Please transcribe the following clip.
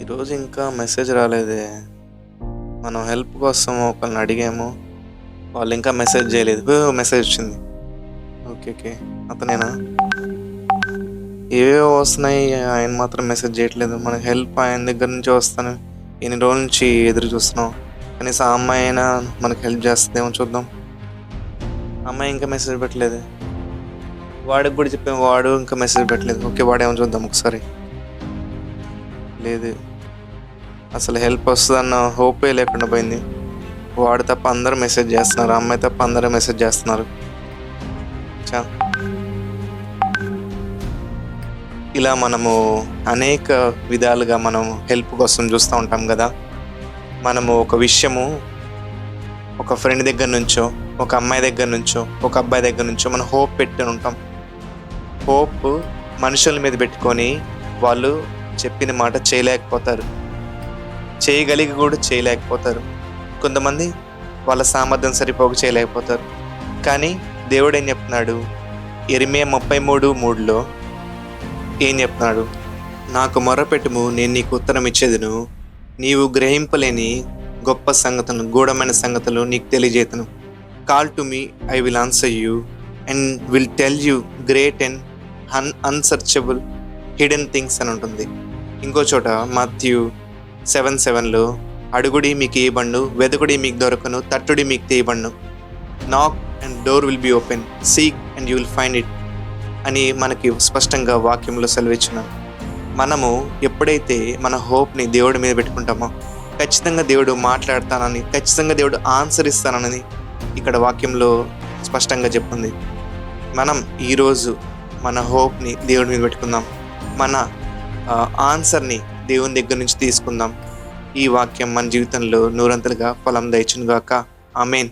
ఈరోజు ఇంకా మెసేజ్ రాలేదే. మనం హెల్ప్ కోసం ఒకరిని అడిగాము వాళ్ళు ఇంకా మెసేజ్ చేయలేదు. మెసేజ్ వచ్చింది. Okay okay. అతనేనా? ఏవేవో వస్తున్నాయి ఆయన మాత్రం మెసేజ్ చేయట్లేదు. మనకి హెల్ప్ ఆయన దగ్గర నుంచి వస్తాను. ఎన్ని రోజుల నుంచి ఎదురు చూస్తున్నాం కనీసం ఆ అమ్మాయి అయినా మనకి హెల్ప్ చేస్తుందేమో చూద్దాం. అమ్మాయి ఇంకా మెసేజ్ పెట్టలేదు. వాడికి కూడా చెప్పాము వాడు ఇంకా మెసేజ్ పెట్టలేదు. ఓకే వాడేమో చూద్దాం ఒకసారి. లేదు. అసలు హెల్ప్ వస్తుందన్న హోపే లేకుండా పోయింది. వాడు తప్ప అందరూ మెసేజ్ చేస్తున్నారు అమ్మాయి తప్ప అందరూ మెసేజ్ చేస్తున్నారు. చా. ఇలా మనము అనేక విధాలుగా మనం హెల్ప్ కోసం చూస్తూ ఉంటాం కదా. మనము ఒక విషయము ఒక ఫ్రెండ్ దగ్గర నుంచో ఒక అమ్మాయి దగ్గర నుంచో ఒక అబ్బాయి దగ్గర నుంచో మనం హోప్ పెట్టి ఉంటాం. హోప్ మనుషుల మీద పెట్టుకొని వాళ్ళు చెప్పిన మాట చేయలేకపోతారు. చేయగలిగి కూడా చేయలేకపోతారు. కొంతమంది వాళ్ళ సామర్థ్యం సరిపోక చేయలేకపోతారు. కానీ దేవుడు ఏం చెప్తున్నాడు? ఎరిమే ముప్పై మూడు మూడులో ఏం చెప్తున్నాడు? నాకు మొరపెట్టుము నేను నీకు ఉత్తరం ఇచ్చేదిను. నీవు గ్రహింపలేని గొప్ప సంగతులు గూఢమైన సంగతులు నీకు తెలియజేతను. Call to me I will answer you and will tell you great and un unsearchable hidden things అని ఉంటుంది. ఇంకో చోట మాథ్యూ సెవెన్ సెవెన్లో అడుగుడి మీకు ఇవ్వబండు వెతుకుడి మీకు దొరకను తట్టుడి మీకు తీయబండు knock and door will be open seek and you will find it అని మనకి స్పష్టంగా వాక్యంలో సెలవిచ్చున్నాను మనము ఎప్పుడైతే మన హోప్ని దేవుడి మీద పెట్టుకుంటామో ఖచ్చితంగా దేవుడు మాట్లాడతానని ఖచ్చితంగా దేవుడు ఆన్సర్ ఇస్తానని ఇక్కడ వాక్యంలో స్పష్టంగా చెప్పింది. మనం ఈరోజు మన హోప్ని దేవుడి మీద పెట్టుకుందాం. మన ఆన్సర్ని దేవుని దగ్గర నుంచి తీసుకుందాం. ఈ వాక్యం మన జీవితంలో నూరంతలుగా ఫలం దయచునుగాక. ఆమెన్.